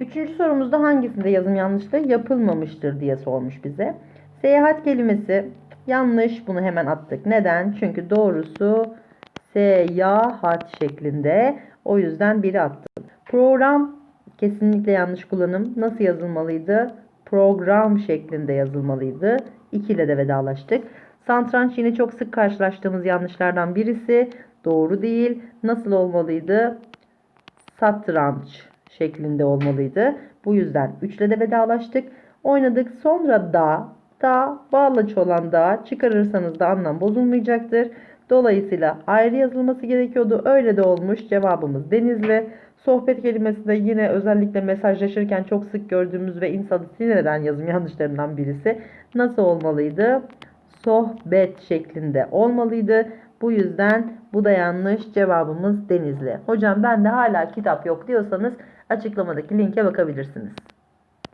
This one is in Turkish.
Üçüncü sorumuzda hangisinde yazım yanlışlığı yapılmamıştır diye sormuş bize. Seyahat kelimesi yanlış. Bunu hemen attık. Neden? Çünkü doğrusu seyahat şeklinde. O yüzden biri attım. Program kesinlikle yanlış kullanım. Nasıl yazılmalıydı? Program şeklinde yazılmalıydı. 2 ile de vedalaştık. Satranç yine çok sık karşılaştığımız yanlışlardan birisi. Doğru değil. Nasıl olmalıydı? Satranç şeklinde olmalıydı. Bu yüzden 3 ile de vedalaştık. Oynadık. Sonra da da bağlaç olan da çıkarırsanız da anlam bozulmayacaktır. Dolayısıyla ayrı yazılması gerekiyordu. Öyle de olmuş. Cevabımız Denizli. Sohbet kelimesi de yine özellikle mesajlaşırken çok sık gördüğümüz ve insanı sinir eden yazım yanlışlarından birisi. Nasıl olmalıydı? Sohbet şeklinde olmalıydı. Bu yüzden bu da yanlış. Cevabımız Denizli. Hocam bende hala kitap yok diyorsanız açıklamadaki linke bakabilirsiniz.